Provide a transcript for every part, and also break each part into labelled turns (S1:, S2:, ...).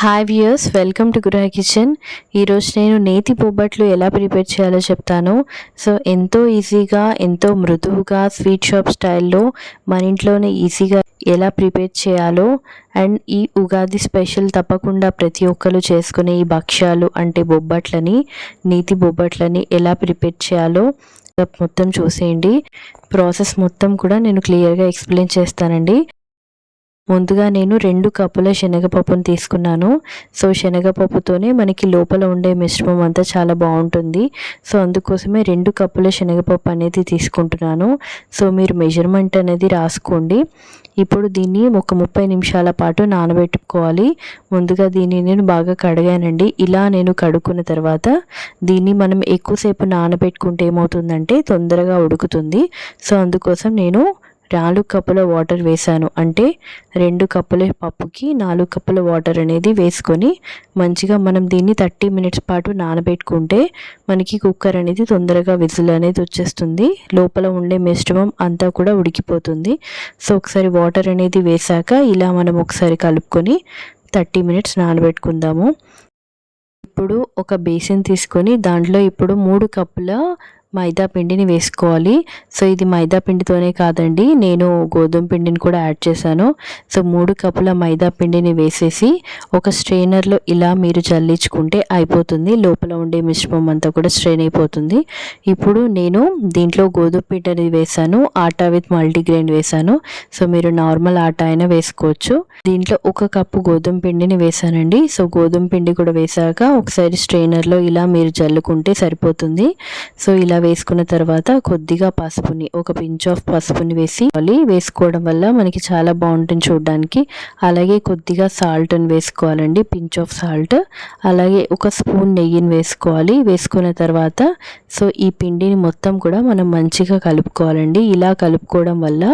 S1: Hi viewers welcome to Gruha kitchen ఈరోజు నేను నేతి బొబ్బట్లు ఎలా ప్రిపేర్ చేయాలో చెప్తాను. సో ఎంతో ఈజీగా ఎంతో మృదువుగా స్వీట్ షాప్ స్టైల్లో మన ఇంట్లోనే ఈజీగా ఎలా ప్రిపేర్ చేయాలో అండ్ ఈ ఉగాది స్పెషల్ తప్పకుండా ప్రతి ఒక్కరు చేసుకునే ఈ భక్ష్యాలు అంటే బొబ్బట్లని నేతి బొబ్బట్లని ఎలా ప్రిపేర్ చేయాలో మొత్తం చూసేయండి. ప్రాసెస్ మొత్తం కూడా నేను క్లియర్గా ఎక్స్ప్లెయిన్ చేస్తానండి. ముందుగా నేను రెండు కప్పుల శనగపప్పును తీసుకున్నాను. సో శనగపప్పుతోనే మనకి లోపల ఉండే మిశ్రమం అంతా చాలా బాగుంటుంది. సో అందుకోసమే రెండు కప్పుల శనగపప్పు అనేది తీసుకుంటున్నాను. సో మీరు మెజర్మెంట్ అనేది రాసుకోండి. ఇప్పుడు దీన్ని ఒక ముప్పై నిమిషాల పాటు నానబెట్టుకోవాలి. ముందుగా దీన్ని నేను బాగా కడిగానండి. ఇలా నేను కడుక్కున్న తర్వాత దీన్ని మనం ఎక్కువసేపు నానబెట్టుకుంటే ఏమవుతుందంటే తొందరగా ఉడుకుతుంది. సో అందుకోసం నేను నాలుగు కప్పుల వాటర్ వేసాను అంటే రెండు కప్పుల పప్పుకి నాలుగు కప్పుల వాటర్ అనేది వేసుకొని మంచిగా మనం దీన్ని థర్టీ మినిట్స్ పాటు నానబెట్టుకుంటే మనకి కుక్కర్ అనేది తొందరగా విజిల్ అనేది వచ్చేస్తుంది. లోపల ఉండే మిశ్రమం అంతా కూడా ఉడికిపోతుంది. సో ఒకసారి వాటర్ అనేది వేసాక ఇలా మనం ఒకసారి కలుపుకొని థర్టీ మినిట్స్ నానబెట్టుకుందాము. ఇప్పుడు ఒక బేసిన్ తీసుకొని దాంట్లో ఇప్పుడు మూడు కప్పుల మైదా పిండిని వేసుకోవాలి. సో ఇది మైదా పిండితోనే కాదండి. నేను గోధుమ పిండిని కూడా యాడ్ చేశాను. సో మూడు కప్పుల మైదా పిండిని వేసేసి ఒక స్ట్రెయినర్లో ఇలా మీరు జల్లించుకుంటే అయిపోతుంది. లోపల ఉండే మిశ్రమం అంతా కూడా స్ట్రెయిన్ అయిపోతుంది. ఇప్పుడు నేను దీంట్లో గోధుమ పిండి అనేది వేసాను ఆటా విత్ మల్టీగ్రెయిన్ వేశాను. సో మీరు నార్మల్ ఆటా అయినా వేసుకోవచ్చు. దీంట్లో ఒక కప్పు గోధుమ పిండిని వేసానండి సో గోధుమ పిండి కూడా వేసాక ఒకసారి స్ట్రెయినర్లో ఇలా మీరు జల్లుకుంటే సరిపోతుంది. సో ఇలా వేసుకున్న తర్వాత కొద్దిగా పసుపుని ఒక పించ్ ఆఫ్ పసుపుని వేసి వేసుకోవడం వల్ల మనకి చాలా బాగుంటుంది చూడడానికి. అలాగే కొద్దిగా సాల్ట్ని వేసుకోవాలండి పించ్ ఆఫ్ సాల్ట్ అలాగే ఒక స్పూన్ నెయ్యిని వేసుకోవాలి. వేసుకున్న తర్వాత సో ఈ పిండిని మొత్తం కూడా మనం మంచిగా కలుపుకోవాలండి. ఇలా కలుపుకోవడం వల్ల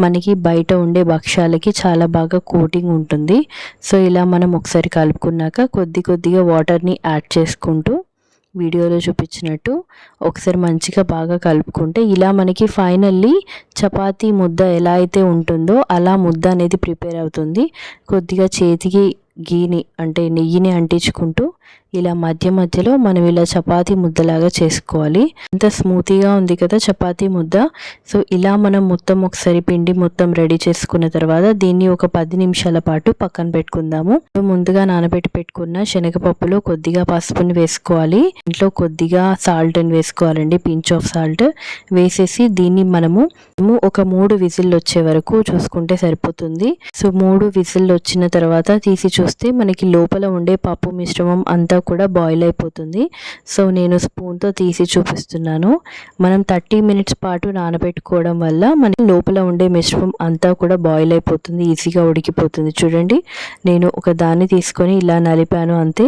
S1: మనకి బయట ఉండే భక్ష్యాలకి చాలా బాగా కోటింగ్ ఉంటుంది. సో ఇలా మనం ఒకసారి కలుపుకున్నాక కొద్ది కొద్దిగా వాటర్ని యాడ్ చేసుకుంటూ వీడియోలో చూపించినట్టు ఒకసారి మంచిగా బాగా కలుపుకుంటే ఇలా మనకి ఫైనల్లీ చపాతీ ముద్ద ఎలా అయితే ఉంటుందో అలా ముద్ద అనేది ప్రిపేర్ అవుతుంది. కొద్దిగా చేతికి గీని అంటే నెయ్యిని అంటించుకుంటూ ఇలా మధ్య మధ్యలో మనం ఇలా చపాతీ ముద్దలాగా చేసుకోవాలి. ఎంత స్మూతీగా ఉంది కదా చపాతీ ముద్ద. సో ఇలా మనం మొత్తం ఒకసారి పిండి మొత్తం రెడీ చేసుకున్న తర్వాత దీన్ని ఒక పది నిమిషాల పాటు పక్కన పెట్టుకుందాము. ముందుగా నానబెట్టి పెట్టుకున్న శనగపప్పులో కొద్దిగా పసుపుని వేసుకోవాలి. ఇంట్లో కొద్దిగా సాల్ట్ అని వేసుకోవాలండి పించ్ ఆఫ్ సాల్ట్ వేసేసి దీన్ని మనము ఒక మూడు విజిల్ వచ్చే వరకు చూసుకుంటే సరిపోతుంది. సో మూడు విజిల్ వచ్చిన తర్వాత తీసి చూస్తే మనకి లోపల ఉండే పప్పు మిశ్రమం అంతా కూడా బాయిల్ అయిపోతుంది. సో నేను స్పూన్తో తీసి చూపిస్తున్నాను. మనం థర్టీ మినిట్స్ పాటు నానబెట్టుకోవడం వల్ల మన లోపల ఉండే మిశ్రమం అంతా కూడా బాయిల్ అయిపోతుంది ఈజీగా ఉడికిపోతుంది. చూడండి నేను ఒక దాన్ని తీసుకొని ఇలా నలిపాను అంతే.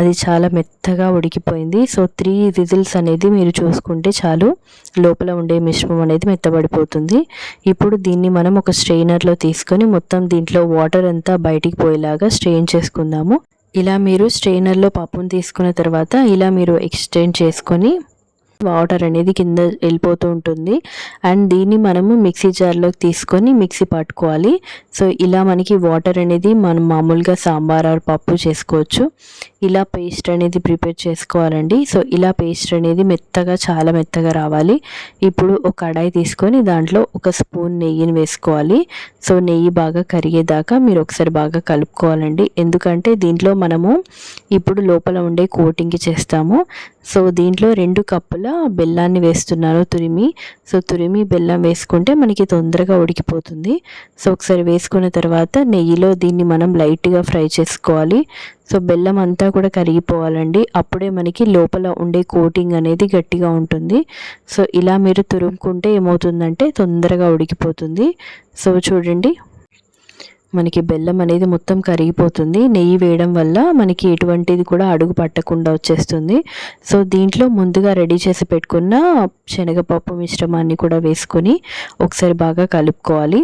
S1: అది చాలా మెత్తగా ఉడికిపోయింది. సో త్రీ విజిల్స్ అనేది మీరు చూసుకుంటే చాలు లోపల ఉండే మిశ్రమం అనేది మెత్తబడిపోతుంది. ఇప్పుడు దీన్ని మనం ఒక స్ట్రెయినర్లో తీసుకొని మొత్తం దీంట్లో వాటర్ అంతా బయటికి పోయేలాగా స్ట్రెయిన్ చేసుకుందాము. ఇలా మీరు స్ట్రెయినర్లో పప్పును తీసుకున్న తర్వాత ఇలా మీరు ఎక్స్టెండ్ చేసుకొని వాటర్ అనేది కింద వెళ్ళిపోతూ ఉంటుంది. అండ్ దీన్ని మనము మిక్సీ జార్లోకి తీసుకొని మిక్సీ పట్టుకోవాలి. సో ఇలా మనకి వాటర్ అనేది మనం మామూలుగా సాంబార్ ఆర్ పప్పు చేసుకోవచ్చు. ఇలా పేస్ట్ అనేది ప్రిపేర్ చేసుకోవాలండి. సో ఇలా పేస్ట్ అనేది మెత్తగా చాలా మెత్తగా రావాలి. ఇప్పుడు ఒక కడాయి తీసుకొని దాంట్లో ఒక స్పూన్ నెయ్యిని వేసుకోవాలి. సో నెయ్యి బాగా కరిగేదాకా మీరు ఒకసారి బాగా కలుపుకోవాలండి. ఎందుకంటే దీంట్లో మనము ఇప్పుడు లోపల ఉండే కోటింగ్కి చేస్తాము. సో దీంట్లో రెండు కప్పుల బెల్లాన్ని వేస్తున్నాను తురిమి. సో తురిమి బెల్లం వేసుకుంటే మనకి తొందరగా ఉడికిపోతుంది. సో ఒకసారి వేసుకున్న తర్వాత నెయ్యిలో దీన్ని మనం లైట్గా ఫ్రై చేసుకోవాలి. సో బెల్లం అంతా కూడా కరిగిపోవాలండి. అప్పుడే మనకి లోపల ఉండే కోటింగ్ అనేది గట్టిగా ఉంటుంది. సో ఇలా మీరు తురుముకుంటే ఏమవుతుందంటే తొందరగా ఉడికిపోతుంది. సో చూడండి మనకి బెల్లం అనేది మొత్తం కరిగిపోతుంది. నెయ్యి వేయడం వల్ల మనకి ఎటువంటిది కూడా అడుగు పట్టకుండా వచ్చేస్తుంది. సో దీంట్లో ముందుగా రెడీ చేసి పెట్టుకున్న శనగపప్పు మిశ్రమాన్ని కూడా వేసుకొని ఒకసారి బాగా కలుపుకోవాలి.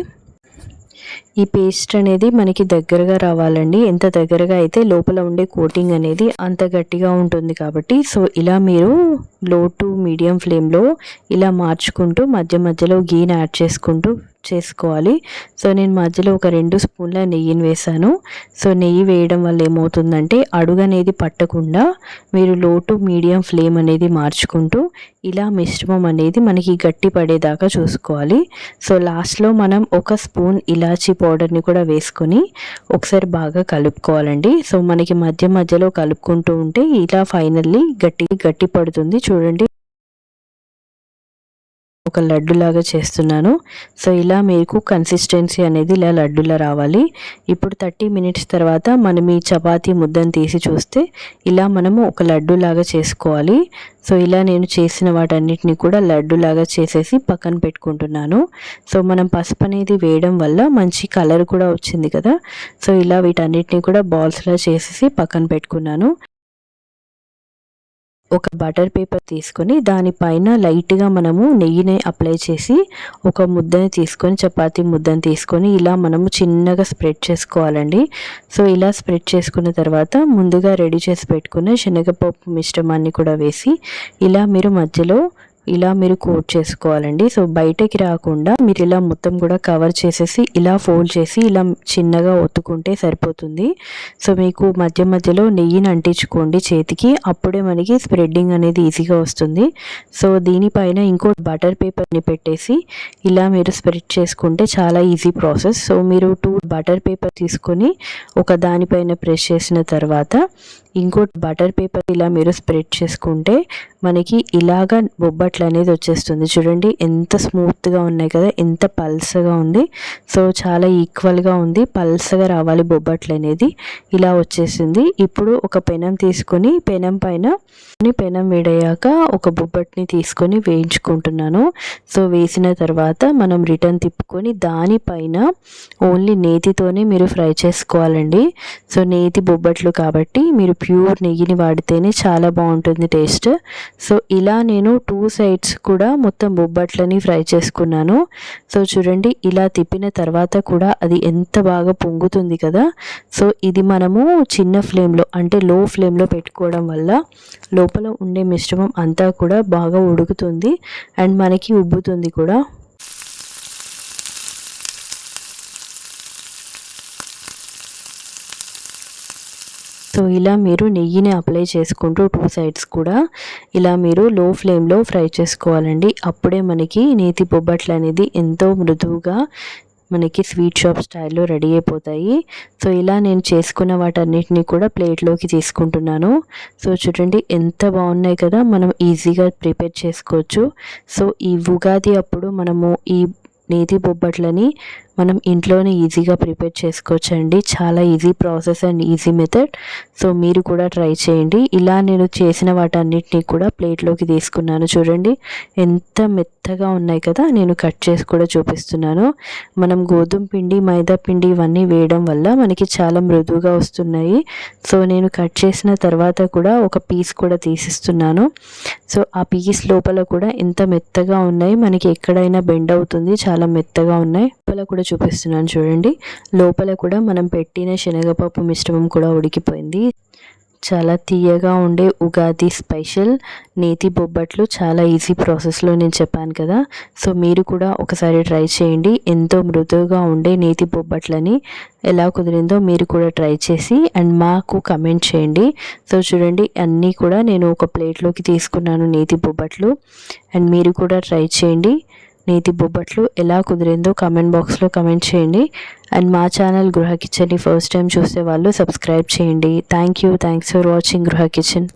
S1: ఈ పేస్ట్ అనేది మనకి దగ్గరగా రావాలండి. ఎంత దగ్గరగా అయితే లోపల ఉండే కోటింగ్ అనేది అంత గట్టిగా ఉంటుంది కాబట్టి సో ఇలా మీరు లో టు మీడియం ఫ్లేమ్లో ఇలా మార్చుకుంటూ మధ్య మధ్యలో గీని యాడ్ చేసుకుంటూ చేసుకోవాలి. సో నేను మధ్యలో ఒక రెండు స్పూన్ల నెయ్యిని వేసాను సో నెయ్యి వేయడం వల్ల ఏమవుతుందంటే అడుగు అనేది పట్టకుండా మీరు లో టు మీడియం ఫ్లేమ్ అనేది మార్చుకుంటూ ఇలా మిశ్రమం అనేది మనకి గట్టి పడేదాకా చూసుకోవాలి. సో లాస్ట్లో మనం ఒక స్పూన్ ఇలాచీ పౌడర్ని కూడా వేసుకొని ఒకసారి బాగా కలుపుకోవాలండి. సో మనకి మధ్య మధ్యలో కలుపుకుంటూ ఉంటే ఇలా ఫైనల్లీ గట్టి గట్టి పడుతుంది. చూడండి ఒక లడ్డులాగా చేస్తున్నాను. సో ఇలా మీకు కన్సిస్టెన్సీ అనేది ఇలా లడ్డులా రావాలి. ఇప్పుడు థర్టీ మినిట్స్ తర్వాత మనం ఈ చపాతీ ముద్దను తీసి చూస్తే ఇలా మనము ఒక లడ్డులాగా చేసుకోవాలి. సో ఇలా నేను చేసిన వాటన్నిటిని కూడా లడ్డులాగా చేసేసి పక్కన పెట్టుకుంటున్నాను. సో మనం పసుపు అనేది వేయడం వల్ల మంచి కలర్ కూడా వచ్చింది కదా. సో ఇలా వీటన్నిటిని కూడా బాల్స్లా చేసేసి పక్కన పెట్టుకున్నాను. ఒక బటర్ పేపర్ తీసుకొని దానిపైన లైట్గా మనము నెయ్యిని అప్లై చేసి ఒక ముద్దని తీసుకొని చపాతీ ముద్దని తీసుకొని ఇలా మనము చిన్నగా స్ప్రెడ్ చేసుకోవాలండి. సో ఇలా స్ప్రెడ్ చేసుకున్న తర్వాత ముందుగా రెడీ చేసి పెట్టుకున్న శనగపప్పు మిశ్రమాన్ని కూడా వేసి ఇలా మీరు మధ్యలో ఇలా మీరు కోట్ చేసుకోవాలండి. సో బయటకి రాకుండా మీరు ఇలా మొత్తం కూడా కవర్ చేసేసి ఇలా ఫోల్డ్ చేసి ఇలా చిన్నగా ఒత్తుకుంటే సరిపోతుంది. సో మీకు మధ్య మధ్యలో నెయ్యిని అంటించుకోండి చేతికి. అప్పుడే మనకి స్ప్రెడ్డింగ్ అనేది ఈజీగా వస్తుంది. సో దీనిపైన ఇంకో బటర్ పేపర్ని పెట్టేసి ఇలా మీరు స్ప్రెడ్ చేసుకుంటే చాలా ఈజీ ప్రాసెస్. సో మీరు టూ బటర్ పేపర్ తీసుకొని ఒక దానిపైన ప్రెస్ చేసిన తర్వాత ఇంకోటి బటర్ పేపర్ ఇలా మీరు స్ప్రెడ్ చేసుకుంటే మనకి ఇలాగ బొబ్బట్లు అనేది వచ్చేస్తుంది. చూడండి ఎంత స్మూత్గా ఉన్నాయి కదా ఎంత పల్సగా ఉంది. సో చాలా ఈక్వల్గా ఉంది పల్సగా రావాలి బొబ్బట్లు అనేది. ఇలా వచ్చేసింది. ఇప్పుడు ఒక పెనం తీసుకొని పెనం పైన పెనం వేడయ్యాక ఒక బొబ్బట్ని తీసుకొని వేయించుకుంటున్నాను. సో వేసిన తర్వాత మనం రిటర్న్ తిప్పుకొని దానిపైన ఓన్లీ నేతితోనే మీరు ఫ్రై చేసుకోవాలండి. సో నేతి బొబ్బట్లు కాబట్టి మీరు ప్యూర్ నెయ్యిని వాడితేనే చాలా బాగుంటుంది టేస్ట్. సో ఇలా నేను టూ సైడ్స్ కూడా మొత్తం బొబ్బట్లని ఫ్రై చేసుకున్నాను. సో చూడండి ఇలా తిప్పిన తర్వాత కూడా అది ఎంత బాగా పొంగుతుంది కదా. సో ఇది మనము చిన్న ఫ్లేమ్లో అంటే లో ఫ్లేమ్లో పెట్టుకోవడం వల్ల లోపల ఉండే మిశ్రమం అంతా కూడా బాగా ఉడుకుతుంది. అండ్ మనకి ఉబ్బుతుంది కూడా. సో ఇలా మీరు నెయ్యిని అప్లై చేసుకుంటూ టూ సైడ్స్ కూడా ఇలా మీరు లో ఫ్లేమ్లో ఫ్రై చేసుకోవాలండి. అప్పుడే మనకి నేతి బొబ్బట్లు అనేది ఎంతో మృదువుగా మనకి స్వీట్ షాప్ స్టైల్లో రెడీ అయిపోతాయి. సో ఇలా నేను చేసుకున్న వాటన్నిటిని కూడా ప్లేట్లోకి తీసుకుంటున్నాను. సో చూడండి ఎంత బాగున్నాయి కదా మనం ఈజీగా ప్రిపేర్ చేసుకోవచ్చు. సో ఈ ఉగాది అప్పుడు మనము ఈ నేతి బొబ్బట్లని మనం ఇంట్లోనే ఈజీగా ప్రిపేర్ చేసుకోవచ్చండి. చాలా easy process and easy method. So మీరు కూడా ట్రై చేయండి. ఇలా నేను చేసిన వాటన్నిటిని కూడా ప్లేట్లోకి తీసుకున్నాను చూడండి. ఎంత మెత్తగా ఉన్నాయి కదా నేను కట్ చేసి కూడా చూపిస్తున్నాను. మనం గోధుమ పిండి మైదా పిండి ఇవన్నీ వేయడం వల్ల మనకి చాలా మృదువుగా వస్తున్నాయి. సో నేను కట్ చేసిన తర్వాత కూడా ఒక పీస్ కూడా తీసిస్తున్నాను. సో ఆ పీస్ లోపల కూడా ఎంత మెత్తగా ఉన్నాయి మనకి ఎక్కడైనా బెండ్ అవుతుంది చాలా మెత్తగా ఉన్నాయి. లోపల కూడా చూపిస్తున్నాను చూడండి. లోపల కూడా మనం పెట్టిన శనగపప్పు మిశ్రమం కూడా ఉడికిపోయింది. చాలా తీయగా ఉండే ఉగాది స్పెషల్ నేతి బొబ్బట్లు చాలా ఈజీ ప్రాసెస్లో నేను చెప్పాను కదా. సో మీరు కూడా ఒకసారి ట్రై చేయండి. ఎంతో మృదువుగా ఉండే నేతి బొబ్బట్లని ఎలా కుదిరిందో మీరు కూడా ట్రై చేసి అండ్ మాకు కమెంట్ చేయండి. సో చూడండి అన్నీ కూడా నేను ఒక ప్లేట్లోకి తీసుకున్నాను నేతి బొబ్బట్లు. అండ్ మీరు కూడా ట్రై చేయండి. నేతి బొబ్బట్లు ఎలా కుదిరిందో కామెంట్ బాక్స్లో కమెంట్ చేయండి. అండ్ మా ఛానల్ గృహ కిచెన్ని ఫస్ట్ టైం చూసే వాళ్ళు సబ్స్క్రైబ్ చేయండి. Thank you thanks for watching Gruha kitchen.